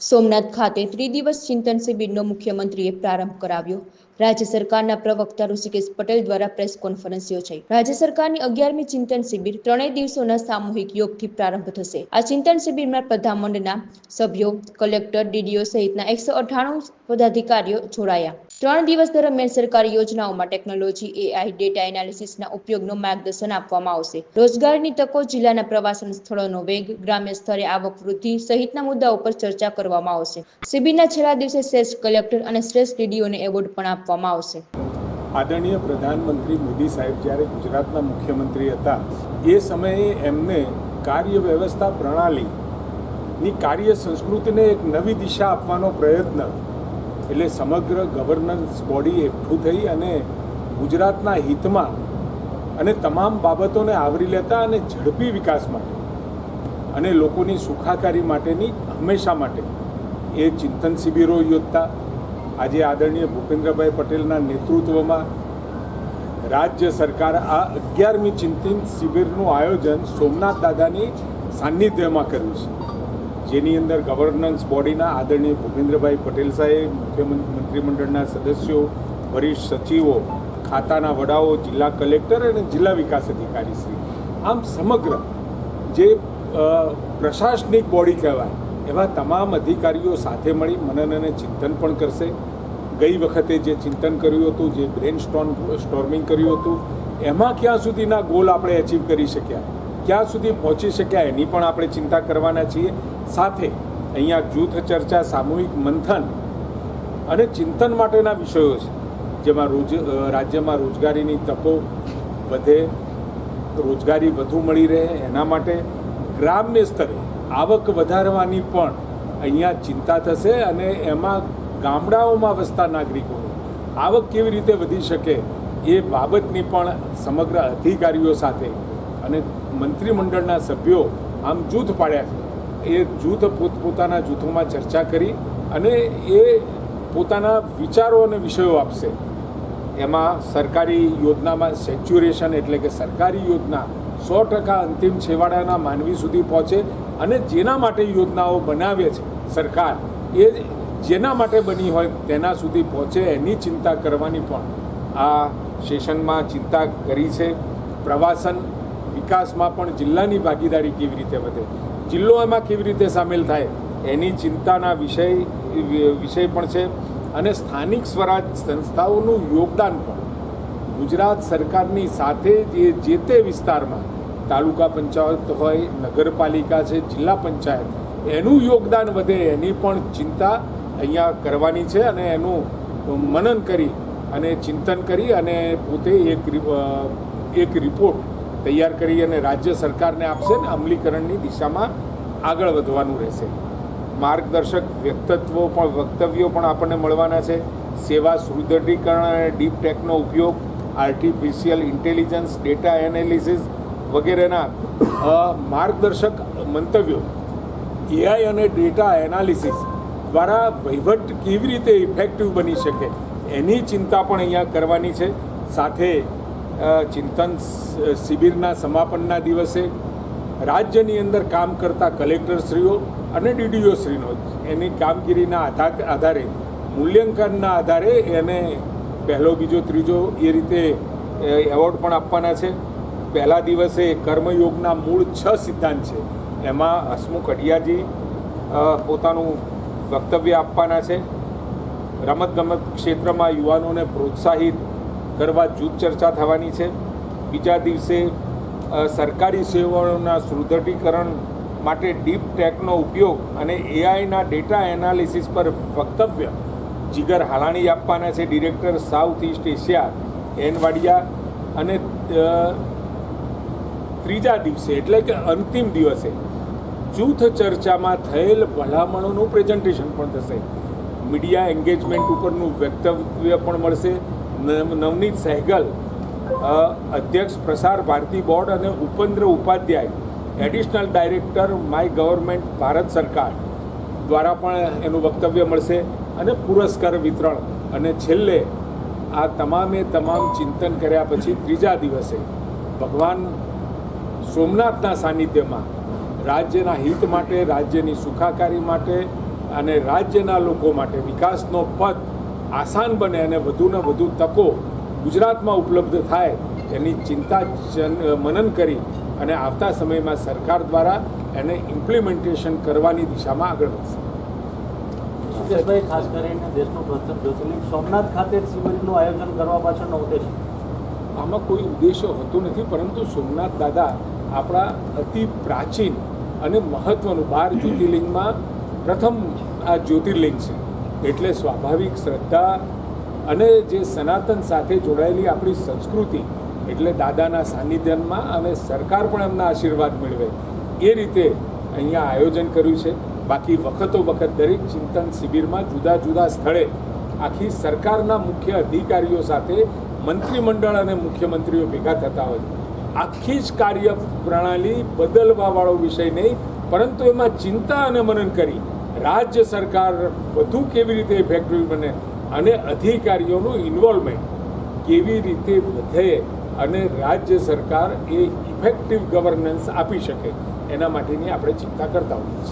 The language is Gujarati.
સોમનાથ ખાતે ત્રિદિવસ ચિંતન શિબિરનો મુખ્યમંત્રીએ પ્રારંભ કરાવ્યો. રાજ્ય સરકારના પ્રવક્તા ઋષિકેશ પટેલ દ્વારા પ્રેસ કોન્ફરન્સ યોજાઈ. રાજ્ય સરકારની અગિયારમી ચિંતન શિબિર ત્રણેય દિવસોના સામૂહિક યોગથી પ્રારંભ થશે. આ ચિંતન શિબિરમાં પ્રધાનમંડળના સભ્યો, કલેક્ટર, ડીડીઓ સહિતના એકસો અઠ્ઠાણું પદાધિકારીઓ જોડાયા. ત્રણ દિવસ દરમિયાન સરકારી યોજનાઓમાં ટેકનોલોજી, એઆઈ, ડેટા એનાલિસિસના ઉપયોગનું માર્ગદર્શન આપવામાં આવશે. રોજગારની તકો જિલ્લાના પ્રવાસન સ્થળોનો વેગ, ગ્રામ્ય સ્તરે આવક વૃદ્ધિ સહિતના મુદ્દાઓ પર ચર્ચા કરવામાં આવશે. શિબિરના છેલ્લા દિવસે શ્રેષ્ઠ કલેક્ટર અને શ્રેષ્ઠ ડીડીઓને એવોર્ડ પણ આપવામાં આવશે. આદરણીય પ્રધાનમંત્રી મોદી સાહેબ જ્યારે ગુજરાતના મુખ્યમંત્રી હતા, એ સમયે એમને કાર્ય વ્યવસ્થા પ્રણાલીની કાર્ય સંસ્કૃતિને એક નવી દિશા આપવાનો પ્રયત્ન એટલે સમગ્ર ગવર્નન્સ બોડી એકઠું થઈ અને ગુજરાતના હિતમાં અને તમામ બાબતોને આવરી લેતા અને ઝડપી વિકાસ માટે અને લોકોની સુખાકારી માટેની હંમેશા માટે એ ચિંતન શિબિરો યોજતા આજે આદરણીય ભૂપેન્દ્રભાઈ પટેલના નેતૃત્વમાં રાજ્ય સરકાર આ અગિયારમી ચિંતન શિબિરનું આયોજન સોમનાથ દાદાની સાનિધ્યમાં કર્યું છે. જેની અંદર ગવર્નન્સ બોડીના આદરણીય ભૂપેન્દ્રભાઈ પટેલ સાહેબ, મુખ્યમંત્રી મંત્રીમંડળના સદસ્યો, વરિષ્ઠ સચિવો, ખાતાના વડાઓ, જિલ્લા કલેક્ટર અને જિલ્લા વિકાસ અધિકારી શ્રી. આમ સમગ્ર જે પ્રશાસનિક બોડી કહેવાય. એવા તમામ અધિકારીઓ સાથે મળી મનન અને ચિંતન પણ કરશે. ગઈ વખતે જે ચિંતન કર્યું હતું, જે બ્રેન સ્ટોન સ્ટોર્મિંગ કર્યું હતું, એમાં ક્યાં સુધીના ગોલ આપણે અચીવ કરી શક્યા? ક્યાં સુધી પહોંચી શક્યા એની પણ આપણે ચિંતા કરવાના છીએ. સાથે અહીંયા જૂથ ચર્ચા, સામૂહિક મંથન અને ચિંતન માટેના વિષયો છે. જેમાં રોજ રાજ્યમાં રોજગારીની તકો વધે, રોજગારી વધુ મળી રહે એના માટે ગ્રામ્ય સ્તરે આવક વધારવાની પણ અહીંયા ચિંતા થશે અને એમાં ગામડાઓમાં વસતા નાગરિકોની આવક કેવી રીતે વધી શકે એ બાબતની પણ સમગ્ર અધિકારીઓ સાથે અને મંત્રીમંડળના સભ્યો આમ જૂથ પાડ્યા છે. એ જૂથ પોતપોતાના જૂથોમાં ચર્ચા કરી અને એ પોતાના વિચારો અને વિષયો આપશે. એમાં સરકારી યોજનામાં સેચ્યુરેશન એટલે કે સરકારી યોજના સો ટકા અંતિમ છેવાડાના માનવી સુધી પહોંચે અને જેના માટે યોજનાઓ બનાવે છે સરકાર, એ જેના માટે બની હોય તેના સુધી પહોંચે એની ચિંતા કરવાની પણ આ સેશનમાં ચિંતા કરી છે. પ્રવાસન વિકાસમાં પણ જિલ્લાની ભાગીદારી કેવી રીતે વધે? જિલ્લો એમાં કેવી રીતે સામેલ થાય? એની ચિંતાના વિષય વિષય પણ છે અને સ્થાનિક સ્વરાજ સંસ્થાઓનું યોગદાન પણ. ગુજરાત સરકારની સાથે જે જે તે વિસ્તારમાં તાલુકા પંચાયત હોય, નગરપાલિકા છે, જિલ્લા પંચાયત, એનું યોગદાન વધે એની પણ ચિંતા અહીંયા કરવાની છે અને એનું મનન કરી અને ચિંતન કરી અને પોતે એક એક રિપોર્ટ તૈયાર કરી અને રાજ્ય સરકારને આપશે ને અમલીકરણની દિશામાં આગળ વધવાનું રહેશે. માર્ગદર્શક વ્યક્તિત્વો પણ, વક્તવ્યો પણ આપણને મળવાના છે. સેવા સુદૃઢીકરણ અને ડીપ ટેકનો ઉપયોગ, આર્ટિફિશિયલ ઇન્ટેલિજન્સ, ડેટા એનાલિસિસ વગેરેના માર્ગદર્શક મંતવ્યો. એઆઈ અને ડેટા એનાલિસિસ દ્વારા વહીવટ કેવી રીતે ઇફેક્ટિવ બની શકે, એની ચિંતા પણ અહીંયા કરવાની છે. સાથે ચિંતન શિબિરના સમાપનના દિવસે રાજ્યની અંદર કામ કરતા કલેક્ટરશ્રીઓ અને ડીડીઓશ્રીનો એની કામગીરીના આધાર, આધારે, મૂલ્યાંકનના આધારે એને પહેલો, બીજો, ત્રીજો એ રીતે એવોર્ડ પણ આપવાના છે. પહેલા દિવસે કર્મયોગના મૂળ છ સિદ્ધાંત છે. એમાં હસમુખ અઢિયાજી પોતાનું વક્તવ્ય આપવાના છે. રમતગમત ક્ષેત્રમાં યુવાનોને પ્રોત્સાહિત કરવા જૂથ ચર્ચા થવાની છે. બીજા દિવસે સરકારી સેવાઓના સુદૃઢીકરણ માટે ડીપ ટેકનો ઉપયોગ અને એઆઈના ડેટા એનાલિસિસ પર વક્તવ્ય જીગર હાલાણી આપવાના છે director south east Asia, N Wadia અને ત્રીજા દિવસે, એટલે કે અંતિમ દિવસે, જૂથ ચર્ચામાં થયેલ ભલામણોનું પ્રેઝન્ટેશન પણ થશે. મીડિયા એન્ગેજમેન્ટ ઉપરનું વક્તવ્ય પણ મળશે. નવ- નવનીત સહેગલ અધ્યક્ષ પ્રસાર ભારતી બોર્ડ અને Upendra Upadhyay additional director my government Bharat સરકાર, દ્વારા પણ એનું વક્તવ્ય મળશે અને પુરસ્કાર વિતરણ. અને છેલ્લે, આ તમામે તમામ ચિંતન કર્યા પછી ત્રીજા દિવસે, ભગવાન સોમનાથના સાનિધ્યમાં રાજ્યના હિત માટે રાજ્યની સુખાકારી માટે અને રાજ્યના લોકો માટે વિકાસનો પથ આસાન બને અને વધુને વધુ તકો ગુજરાતમાં ઉપલબ્ધ થાય એની ચિંતા જન- મનન કરી અને આવતા સમયમાં સરકાર દ્વારા એને ઇમ્પ્લિમેન્ટેશન કરવાની દિશામાં આગળ વધશે. સુકેશભાઈ ખાસ કરીને દેશનું પ્રથમ જ્યોતિર્લિંગ સોમનાથ ખાતે શિબિરનું આયોજન કરવા પાછળનો ઉદ્દેશ? આમાં કોઈ ઉદ્દેશ્ય હોતો નથી પરંતુ સોમનાથ દાદા આપણા અતિ પ્રાચીન અને મહત્વનું બાર જ્યોતિર્લિંગમાં પ્રથમ આ જ્યોતિર્લિંગ છે. એટલે સ્વાભાવિક શ્રદ્ધા અને જે સનાતન સાથે જોડાયેલી આપણી સંસ્કૃતિ, એટલે દાદાના સાનિધ્યમાં અને સરકાર પણ એમના આશીર્વાદ મેળવે. એ રીતે અહીંયા આયોજન કર્યું છે. બાકી વખતો વખત દરેક ચિંતન શિબિરમાં જુદા જુદા સ્થળે આખી સરકારના મુખ્ય અધિકારીઓ સાથે મંત્રીમંડળ અને મુખ્યમંત્રીઓ ભેગા થતા હોય આખી જ કાર્ય પ્રણાલી બદલવાવાળો વિષય નહીં, પરંતુ એમાં ચિંતા અને મનન કરી રાજ્ય સરકાર વધુ કેવી રીતે ઇફેક્ટિવ બને અને અધિકારીઓનું ઇન્વોલ્વમેન્ટ કેવી રીતે વધે અને રાજ્ય સરકાર એ ઇફેક્ટિવ ગવર્નન્સ આપી શકે, એના માટેની આપણે ચિંતા કરતા હોઈએ